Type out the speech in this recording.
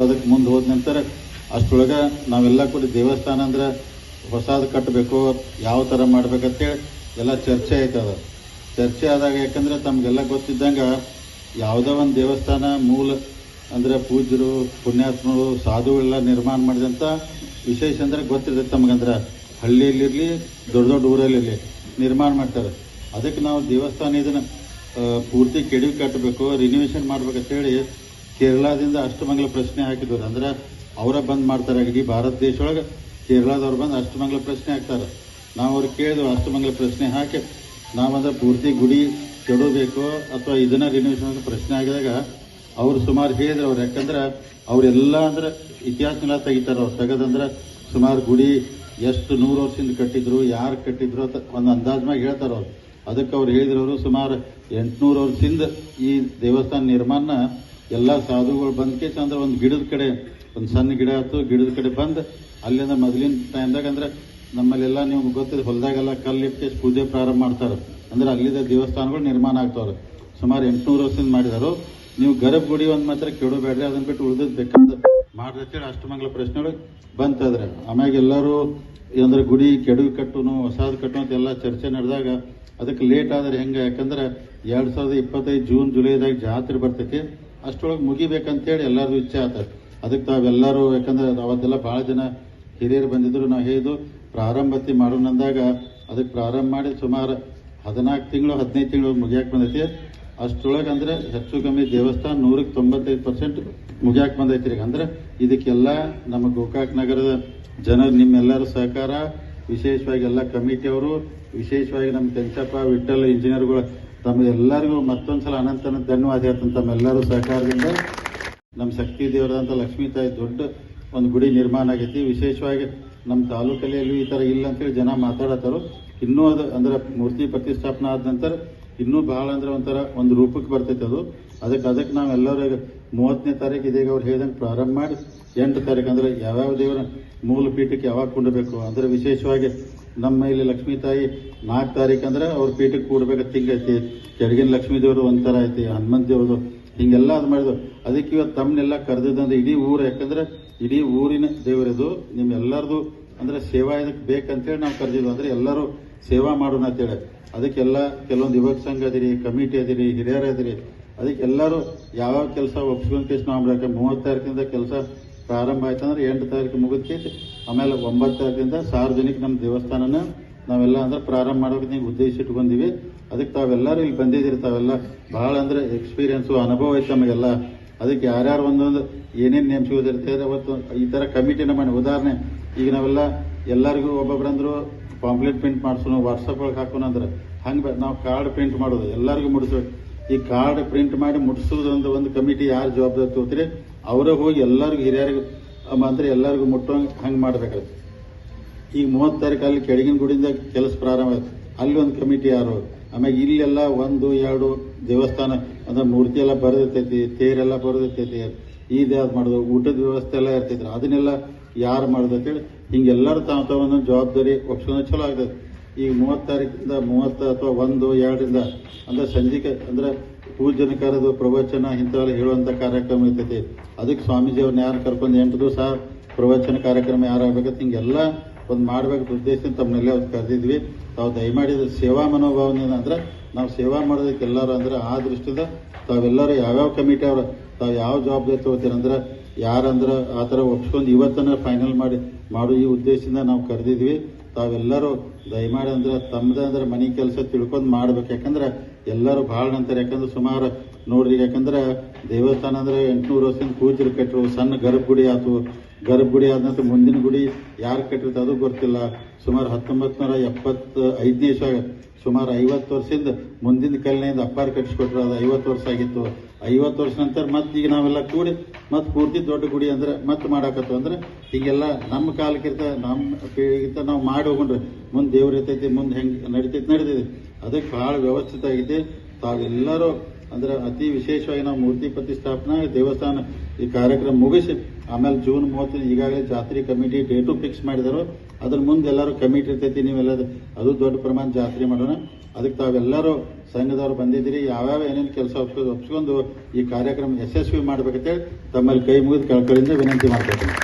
ಅದಕ್ಕೆ ಮುಂದೆ ಹೋದ ನಂತರ ಅಷ್ಟೊಳಗೆ ನಾವೆಲ್ಲ ಕೂಡ ದೇವಸ್ಥಾನ ಅಂದ್ರೆ ಹೊಸದು ಕಟ್ಟಬೇಕು ಯಾವ ಥರ ಮಾಡ್ಬೇಕಂತೇಳಿ ಎಲ್ಲ ಚರ್ಚೆ ಆಯ್ತದ ಚರ್ಚೆ ಆದಾಗ ಯಾಕಂದ್ರೆ ತಮಗೆಲ್ಲ ಗೊತ್ತಿದ್ದಂಗೆ ಯಾವುದೋ ಒಂದು ದೇವಸ್ಥಾನ ಮೂಲ ಅಂದ್ರೆ ಪೂಜ್ಯರು, ಪುಣ್ಯಾತ್ಮರು ಸಾಧುಗಳೆಲ್ಲ ನಿರ್ಮಾಣ ಮಾಡಿದಂಥ ವಿಶೇಷ ಅಂದ್ರೆ ಗೊತ್ತಿರ್ತೈತೆ ತಮಗಂದ್ರೆ. ಹಳ್ಳಿಯಲ್ಲಿರಲಿ, ದೊಡ್ಡ ದೊಡ್ಡ ಊರಲ್ಲಿರಲಿ ನಿರ್ಮಾಣ ಮಾಡ್ತಾರೆ. ಅದಕ್ಕೆ ನಾವು ದೇವಸ್ಥಾನ ಇದನ್ನು ಪೂರ್ತಿ ಕೆಡವಿ ಕಟ್ಟಬೇಕು ರಿನಿವೇಷನ್ ಮಾಡ್ಬೇಕಂತೇಳಿ ಕೇರಳದಿಂದ ಅಷ್ಟಮಂಗಲ ಪ್ರಶ್ನೆ ಹಾಕಿದ್ರು. ಅಂದ್ರೆ ಅವರ ಬಂದ್ ಮಾಡ್ತಾರೆ ಇಡೀ ಭಾರತ ದೇಶೊಳಗೆ ಕೇರಳದವ್ರು ಬಂದು ಅಷ್ಟಮಂಗಲ ಪ್ರಶ್ನೆ ಹಾಕ್ತಾರೆ. ನಾವು ಅವ್ರಿಗೆ ಕೇಳಿದ್ವು ಅಷ್ಟಮಂಗಲ ಪ್ರಶ್ನೆ ಹಾಕಿ, ನಾವಂದ್ರೆ ಪೂರ್ತಿ ಗುಡಿ ಕೆಡಬೇಕು ಅಥವಾ ಇದನ್ನ ರಿನೋವೇಷನ್ ಪ್ರಶ್ನೆ ಆಗಿದಾಗ ಅವ್ರು ಸುಮಾರು ಹೇಳಿದ್ರು ಅವ್ರು. ಯಾಕಂದ್ರೆ ಅವರೆಲ್ಲ ಅಂದ್ರೆ ಇತಿಹಾಸನೆಲ್ಲ ತೆಗಿತಾರೆ ಅವ್ರು. ತೆಗೆದಂದ್ರೆ ಸುಮಾರು ಗುಡಿ ಎಷ್ಟು ನೂರು ವರ್ಷದಿಂದ ಕಟ್ಟಿದ್ರು, ಯಾರು ಕಟ್ಟಿದ್ರು ಅಂತ ಒಂದು ಅಂದಾಜ್ ಮ್ಯಾಗ ಹೇಳ್ತಾರೆ ಅವ್ರು. ಅದಕ್ಕೆ ಅವ್ರು ಹೇಳಿದ್ರವರು ಸುಮಾರು ಎಂಟುನೂರು ವರ್ಷದಿಂದ ಈ ದೇವಸ್ಥಾನ ನಿರ್ಮಾಣ ಎಲ್ಲ ಸಾಧುಗಳು ಬಂದ ಕೇಸ್ ಅಂದ್ರೆ ಒಂದು ಗಿಡದ ಕಡೆ, ಒಂದು ಸಣ್ಣ ಗಿಡ ಆಯ್ತು, ಗಿಡದ ಕಡೆ ಬಂದು ಅಲ್ಲಿಂದ ಮೊದಲಿನ ಟೈಮ್ದಾಗ ಅಂದ್ರೆ ನಮ್ಮಲ್ಲೆಲ್ಲ ನಿಮ್ಗೆ ಗೊತ್ತಿದೆ, ಹೊಲದಾಗೆಲ್ಲ ಕಲ್ಲಿಟ್ಟು ಪೂಜೆ ಪ್ರಾರಂಭ ಮಾಡ್ತಾರೆ. ಅಂದ್ರೆ ಅಲ್ಲಿದ್ದ ದೇವಸ್ಥಾನಗಳು ನಿರ್ಮಾಣ ಆಗ್ತಾವ್ರೆ. ಸುಮಾರು ಎಂಟುನೂರು ವರ್ಷದಿಂದ ಮಾಡಿದಾರು. ನೀವು ಗರಭ ಗುಡಿ ಒಂದು ಮಾತ್ರ ಕೆಡಬೇಡ್ರಿ ಅದನ್ನ ಬಿಟ್ಟು ಉಳಿದದ್ದು ಬೇಕಾದ ಮಾಡ್ರಿ ಅಷ್ಟಮಂಗಲ ಪ್ರಶ್ನೆಗಳು ಬಂತಂದ್ರೆ. ಆಮ್ಯಾಗ ಎಲ್ಲರೂ ಅಂದ್ರೆ ಗುಡಿ ಕೆಡವಿ ಕಟ್ಟುನು, ಹೊಸಾದ್ ಕಟ್ಟು ಅಂತ ಎಲ್ಲ ಚರ್ಚೆ ನಡೆದಾಗ ಅದಕ್ಕೆ ಲೇಟ್ ಆದ್ರೆ ಹೆಂಗೆ? ಯಾಕಂದ್ರೆ ಎರಡು ಸಾವಿರದ ಇಪ್ಪತ್ತೈದು ಜೂನ್, ಜುಲೈದಾಗ ಜಾತ್ರೆ ಬರ್ತೈತಿ. ಅಷ್ಟೊಳಗೆ ಮುಗಿಬೇಕಂತೇಳಿ ಎಲ್ಲರೂ ಇಚ್ಛೆ ಆತ ಅದಕ್ಕೆ ತಾವೆಲ್ಲರೂ, ಯಾಕಂದ್ರೆ ಅವತ್ತೆಲ್ಲ ಭಾಳ ಜನ ಹಿರಿಯರು ಬಂದಿದ್ರು, ನಾವು ಹೇಳಿದ್ದು ಪ್ರಾರಂಭತಿ ಮಾಡೋಣ ಅಂದಾಗ ಅದಕ್ಕೆ ಪ್ರಾರಂಭ ಮಾಡಿ ಸುಮಾರು ಹದಿನಾಲ್ಕು ತಿಂಗಳು, ಹದಿನೈದು ತಿಂಗಳು ಮುಗಿಯಾಕೆ ಬಂದೈತಿ. ಅಷ್ಟೊಳಗೆ ಅಂದ್ರೆ ಹೆಚ್ಚು ಕಮ್ಮಿ ದೇವಸ್ಥಾನ ನೂರಕ್ಕೆ ತೊಂಬತ್ತೈದು ಪರ್ಸೆಂಟ್ ಮುಗಿಯಾಕೆ ಬಂದೈತಿ ರೀ. ಅಂದ್ರೆ ಇದಕ್ಕೆಲ್ಲ ನಮ್ಮ ಗೋಕಾಕ್ ನಗರದ ಜನರು, ನಿಮ್ಮೆಲ್ಲರ ಸಹಕಾರ, ವಿಶೇಷವಾಗಿ ಎಲ್ಲ ಕಮಿಟಿಯವರು ವಿಶೇಷವಾಗಿ ನಮ್ಮ ಕೆಂಚಪ್ಪ ವಿಠಲ್ ಇಂಜಿನಿಯರ್ಗಳು ತಮ್ಮ ಎಲ್ಲರಿಗೂ ಮತ್ತೊಂದ್ಸಲ ಅನಂತ ಅನಂತ ಧನ್ಯವಾದ ಹೇಳ್ತಾನೆ. ತಮ್ಮೆಲ್ಲರೂ ಸಹಕಾರದಿಂದ ನಮ್ಮ ಶಕ್ತಿ ದೇವರಾದಂಥ ಲಕ್ಷ್ಮೀ ತಾಯಿ ದೊಡ್ಡ ಒಂದು ಗುಡಿ ನಿರ್ಮಾಣ ಆಗೈತಿ. ವಿಶೇಷವಾಗಿ ನಮ್ಮ ತಾಲೂಕಲ್ಲಿ ಈ ಥರ ಇಲ್ಲ ಅಂತೇಳಿ ಜನ ಮಾತಾಡತ್ತಾರೋ. ಇನ್ನೂ ಅದು ಅಂದ್ರೆ ಮೂರ್ತಿ ಪ್ರತಿಷ್ಠಾಪನೆ ಆದ ನಂತರ ಇನ್ನೂ ಭಾಳ ಅಂದ್ರೆ ಒಂಥರ ಒಂದು ರೂಪಕ್ಕೆ ಬರ್ತೈತೆ ಅದು. ಅದಕ್ಕೆ ಅದಕ್ಕೆ ನಾವೆಲ್ಲರೂ ಮೂವತ್ತನೇ ತಾರೀಕು ಇದೀಗ ಅವ್ರು ಹೇಳ್ದಂಗೆ ಪ್ರಾರಂಭ ಮಾಡಿ ಎಂಟು ತಾರೀಕು ಅಂದ್ರೆ ಯಾವ್ಯಾವ ದೇವರ ಮೂಲ ಪೀಠಕ್ಕೆ ಯಾವಾಗ ಕುಂಡಬೇಕು? ಅಂದರೆ ವಿಶೇಷವಾಗಿ ನಮ್ಮ ಇಲ್ಲಿ ಲಕ್ಷ್ಮೀ ತಾಯಿ ನಾಲ್ಕು ತಾರೀಕು ಅಂದ್ರೆ ಅವ್ರ ಪೀಠಕ್ಕೆ ಕೂಡ್ಬೇಕು ತಿಂಗೈತಿ ಕೆಡಗಿನ ಲಕ್ಷ್ಮೀ ದೇವರು ಒಂಥರ ಐತಿ, ಹನುಮಂತ ದೇವರು ಹಿಂಗೆಲ್ಲ ಅದು ಮಾಡಿದ್ರು. ಅದಕ್ಕೆ ಇವತ್ತು ತಮ್ಮನ್ನೆಲ್ಲ ಕರೆದಿದ್ದಂದ್ರೆ ಇಡೀ ಊರು, ಯಾಕಂದ್ರೆ ಇಡೀ ಊರಿನ ದೇವರಿದು, ನಿಮ್ಮೆಲ್ಲರದು ಅಂದ್ರೆ ಸೇವಾ ಇದಕ್ಕೆ ಬೇಕಂತೇಳಿ ನಾವು ಕರೆದಿದ್ವಿ ಅಂದ್ರೆ ಎಲ್ಲರೂ ಸೇವಾ ಮಾಡೋಣ ಅಂತೇಳಿ ಅದಕ್ಕೆಲ್ಲ ಕೆಲವೊಂದು ಯುವಕ ಸಂಘ ಅದಿರಿ, ಕಮಿಟಿ ಅದಿರಿ, ಹಿರಿಯರು ಅದಿರಿ. ಅದಕ್ಕೆಲ್ಲರೂ ಯಾವ ಕೆಲಸ ಒಪ್ಸ್ಕೊಂಡ್ ಕೇಸ್ ನಾವು ಮೂವತ್ತು ತಾರೀಕಿಂದ ಕೆಲಸ ಪ್ರಾರಂಭ ಆಯ್ತಂದ್ರೆ ಎಂಟು ತಾರೀಕು ಮುಗಿದ ಕೇಸ್ ಆಮೇಲೆ ಒಂಬತ್ತು ತಾರೀಕಿಂದ ಸಾರ್ವಜನಿಕ ನಮ್ಮ ದೇವಸ್ಥಾನನ ನಾವೆಲ್ಲ ಅಂದ್ರೆ ಪ್ರಾರಂಭ ಮಾಡೋಕೆ ನೀವು ಉದ್ದೇಶ ಇಟ್ಕೊಂಡಿವಿ ಅದಕ್ಕೆ ತಾವೆಲ್ಲರೂ ಇಲ್ಲಿ ಬಂದಿದ್ದೀರಿ. ತಾವೆಲ್ಲ ಬಹಳ ಅಂದ್ರೆ ಎಕ್ಸ್ಪೀರಿಯನ್ಸು ಅನುಭವ ಐತೆ ನಮಗೆಲ್ಲ. ಅದಕ್ಕೆ ಯಾರ್ಯಾರು ಒಂದೊಂದು ಏನೇನು ನೇಮಿಸೋದಿರ್ತದೆ ಅವತ್ತು ಈ ಥರ ಕಮಿಟಿನ ಮಾಡಿ. ಉದಾಹರಣೆ, ಈಗ ನಾವೆಲ್ಲ ಎಲ್ಲರಿಗೂ ಒಬ್ಬೊಬ್ರಂದ್ರು ಪಾಂಪ್ಲೆಟ್ ಪ್ರಿಂಟ್ ಮಾಡ್ಸೋಣ ವಾಟ್ಸಪ್ ಒಳಗೆ ಹಾಕೋಣ ಅಂದ್ರೆ ಹಂಗೆ ನಾವು ಕಾರ್ಡ್ ಪ್ರಿಂಟ್ ಮಾಡೋದು, ಎಲ್ಲರಿಗೂ ಮುಡಿಸ್ಬೇಕು. ಈ ಕಾರ್ಡ್ ಪ್ರಿಂಟ್ ಮಾಡಿ ಮುಟ್ಸೋದೊಂದು ಒಂದು ಕಮಿಟಿ ಯಾರು ಜವಾಬ್ದಾರಿ ತಗೋತೀರಿ? ಅವರೇ ಹೋಗಿ ಎಲ್ಲರಿಗೂ ಹಿರಿಯರಿಗೂ ಅಮ್ಮ ಮಾತ್ರ ಎಲ್ಲರಿಗೂ ಮುಟ್ಟೋ ಹಂಗೆ ಮಾಡಬೇಕಾಗತ್ತೆ. ಈಗ ಮೂವತ್ತು ತಾರೀಕು ಅಲ್ಲಿ ಕೆಳಗಿನ ಗುಡಿಯಿಂದ ಕೆಲಸ ಪ್ರಾರಂಭ ಆಯ್ತು. ಅಲ್ಲಿ ಒಂದು ಕಮಿಟಿ ಯಾರು? ಆಮೇಲೆ ಇಲ್ಲೆಲ್ಲ ಒಂದು, ಎರಡು ದೇವಸ್ಥಾನ, ಅಂದ್ರೆ ಮೂರ್ತಿ ಎಲ್ಲ ಬರೆದಿರ್ತೈತಿ ತೇರೆಲ್ಲ ಬರೆದಿರ್ತೈತಿ. ಈ ಯಾವ್ದು ಮಾಡೋದು? ಊಟದ ವ್ಯವಸ್ಥೆ ಎಲ್ಲ ಇರ್ತೈತ್ರಿ. ಅದನ್ನೆಲ್ಲ ಯಾರು ಮಾಡೋದು ಅಂತೇಳಿ ಹಿಂಗೆಲ್ಲರೂ ತಾವು ತಾವು ಒಂದೊಂದು ಜವಾಬ್ದಾರಿ ಒಪ್ಸ್ಕೊಂಡು ಚಲೋ ಆಗ್ತದೆ ಈಗ ಮೂವತ್ತು ತಾರೀಕಿಂದ ಮೂವತ್ತು ಅಥವಾ ಒಂದು, ಎರಡರಿಂದ, ಅಂದ್ರೆ ಸಂಜೆಗೆ, ಅಂದ್ರೆ ಪೂಜನ ಕರೆದು ಪ್ರವಚನ ಇಂಥವೆಲ್ಲ ಹೇಳುವಂತ ಕಾರ್ಯಕ್ರಮ ಇರ್ತೈತಿ. ಅದಕ್ಕೆ ಸ್ವಾಮೀಜಿ ಅವ್ರನ್ನ ಯಾರು ಕರ್ಕೊಂಡು ಎಂಟು ದಿವಸ ಪ್ರವಚನ ಕಾರ್ಯಕ್ರಮ ಯಾರು ಆಗ್ಬೇಕಂತ ಹಿಂಗೆಲ್ಲ ಒಂದು ಮಾಡ್ಬೇಕು ಉದ್ದೇಶದಿಂದ ತಮ್ಮನ್ನೆಲ್ಲ ಅವ್ರು ಕರೆದಿದ್ವಿ. ತಾವು ದಯಮಾಡಿದ ಸೇವಾ ಮನೋಭಾವನೆ ಅಂದ್ರೆ ನಾವು ಸೇವಾ ಮಾಡೋದಕ್ಕೆ ಎಲ್ಲರೂ ಅಂದ್ರೆ ಆ ದೃಷ್ಟಿಯಿಂದ ತಾವೆಲ್ಲರೂ ಯಾವ್ಯಾವ ಕಮಿಟಿ ಅವ್ರ, ತಾವು ಯಾವ ಜವಾಬ್ದಾರಿ ತಗೋತೀರಂದ್ರೆ ಯಾರಂದ್ರೆ ಆ ಥರ ಒಪ್ಸ್ಕೊಂಡು ಇವತ್ತನ್ನ ಫೈನಲ್ ಮಾಡಿ, ಮಾಡೋ ಈ ಉದ್ದೇಶದಿಂದ ನಾವು ಕರೆದಿದ್ವಿ. ತಾವೆಲ್ಲರೂ ದಯಮಾಡಿ ಅಂದ್ರೆ ತಮ್ಮದೇ ಅಂದ್ರೆ ಮನೆ ಕೆಲಸ ತಿಳ್ಕೊಂಡು ಮಾಡ್ಬೇಕು. ಯಾಕಂದ್ರೆ ಎಲ್ಲರೂ ಭಾಳ ನಂತರ ಯಾಕಂದ್ರೆ ಸುಮಾರು ನೋಡ್ರಿ, ಯಾಕಂದ್ರೆ ದೇವಸ್ಥಾನ ಅಂದ್ರೆ ಎಂಟುನೂರು ವರ್ಷದಿಂದ ಪೂಜರು ಕಟ್ಟರು. ಸಣ್ಣ ಗರ್ಭಗುಡಿ ಆತು. ಗರ್ಭಗುಡಿ ಆದ ನಂತರ ಮುಂದಿನ ಗುಡಿ ಯಾರು ಕಟ್ಟಿರ್ತ ಅದು ಗೊತ್ತಿಲ್ಲ. ಸುಮಾರು ಹತ್ತೊಂಬತ್ತು ನೂರ ಎಪ್ಪತ್ತ ಐದನೇ ಇಸ್ವಾಗ ಸುಮಾರು ಐವತ್ತು ವರ್ಷದಿಂದ ಮುಂದಿನ ಕಲ್ಲಿನಿಂದ ಅಪ್ಪಾರು ಕಟ್ಟಿಸ್ಕೊಟ್ರು. ಅದು ಐವತ್ತು ವರ್ಷ ಆಗಿತ್ತು. ಐವತ್ತು ವರ್ಷ ನಂತರ ಮತ್ತೆ ಈಗ ನಾವೆಲ್ಲ ಕೂಡಿ ಮತ್ತೆ ಪೂರ್ತಿ ದೊಡ್ಡ ಗುಡಿ ಅಂದ್ರೆ ಮತ್ತೆ ಮಾಡಾಕತ್ತು ಅಂದ್ರೆ ಹೀಗೆಲ್ಲ ನಮ್ಮ ಕಾಲಕ್ಕಿಂತ, ನಮ್ಮ ಪೀಳಿಗಿಂತ ನಾವು ಮಾಡಿ ಹೋಗೊಂಡ್ರೆ ಮುಂದೆ ದೇವ್ರ ಇರ್ತೈತಿ, ಮುಂದೆ ಹೆಂಗೆ ನಡಿತೈತಿ ನಡಿತೈತಿ. ಅದಕ್ಕೆ ಬಹಳ ವ್ಯವಸ್ಥಿತ ಆಗಿದೆ ತಾವೆಲ್ಲರೂ ಅಂದ್ರೆ ಅತಿ ವಿಶೇಷವಾಗಿ ನಾವು ಮೂರ್ತಿ ಪ್ರತಿಷ್ಠಾಪನಾ ದೇವಸ್ಥಾನ ಈ ಕಾರ್ಯಕ್ರಮ ಮುಗಿಸಿ, ಆಮೇಲೆ ಜೂನ್ ಮೂವತ್ತು ಈಗಾಗಲೇ ಜಾತ್ರೆ ಕಮಿಟಿ ಡೇಟು ಫಿಕ್ಸ್ ಮಾಡಿದಾರೆ, ಅದ್ರ ಮುಂದೆ ಎಲ್ಲರೂ ಕಮಿಟಿ ಇರ್ತೈತಿ ನೀವೆಲ್ಲ ಅದು ದೊಡ್ಡ ಪ್ರಮಾಣ ಜಾತ್ರೆ ಮಾಡೋಣ. ಅದಕ್ಕೆ ತಾವೆಲ್ಲರೂ ಸಂಘದವ್ರು ಬಂದಿದ್ದೀರಿ, ಯಾವ್ಯಾವ ಏನೇನು ಕೆಲಸ ಒಪ್ಪಿಸ್ಕೊಂಡು ಈ ಕಾರ್ಯಕ್ರಮ ಯಶಸ್ವಿ ಮಾಡ್ಬೇಕಂತೇಳಿ ತಮ್ಮಲ್ಲಿ ಕೈ ಮುಗಿದು ಕಳ್ಕಳಿಂದ ವಿನಂತಿ ಮಾಡ್ಕೊತೀನಿ